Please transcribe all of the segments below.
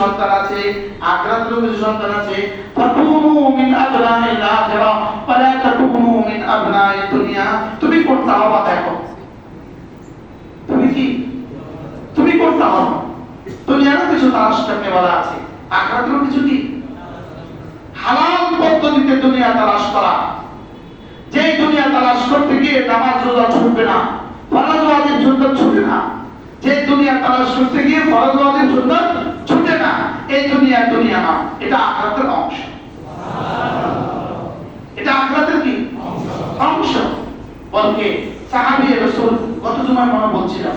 সন্তান আছে আখিরাতেরও কিছু সন্তান আছে, ফাকুনু মিন আবনাইল আখিরা ওয়ালা তাকুনু মিন আবনাইদ দুনিয়া। তুমি কোনটা হবা দেখো? তুমি কি? তুমি কোনটা হবা দুনিয়ারও কিছু তালাশ করতে বলা আছে। আখিরাতেরও কিছু কি? হালাল পদ্ধতিতে দুনিয়া তালাশ করা। যেই দুনিয়া তালাশ করতে গিয়ে নামাজ রোজা ছুটবে না, ফরজ ওয়াজিব ছুটে না। যে দুনিয়া তালাশ করতে গিয়ে ফরজ ওয়াজিব সুন্নাত ছুটে না এই দুনিয়া দুনিয়া না এটা আখিরাতের অংশ। এটা আখিরাতের কি? অংশ। বলকে সাহাবী রাসূল কত সময় মনে বলছিলাম?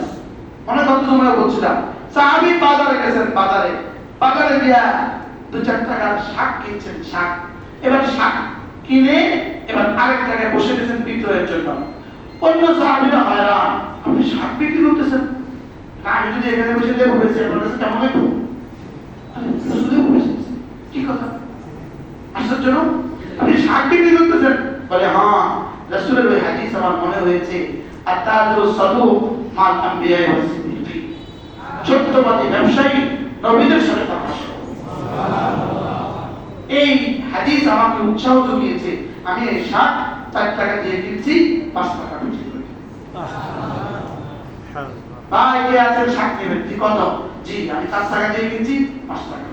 মনে কত সময় বলছিলাম? সাহাবী বাজারে গেছেন, বাজারে। বাজারে গিয়া দু চার টাকার শাক কিনছেন, শাক। এবার শাক কিনে এবার আরেক জায়গায় বসে গেছেন বিক্রয়ের জন্য। অন্য সাহাবীরা হয়রান, আপনি শাক বিক্রি করতেছেন? আমি যদি এখানে বসে লেবু বেশি আপনার কাছে কেমন হ্যাঁ এই হাদিস আমাকে উৎসাহ জুগিয়েছে। আমি এই শাক টাকা দিয়ে কিনছি, পাঁচ টাকা বিক্রি করি। আছেন শাক নেবেন কত? জি, আমি চার টাকা দিয়ে কিনছি, পাঁচ টাকা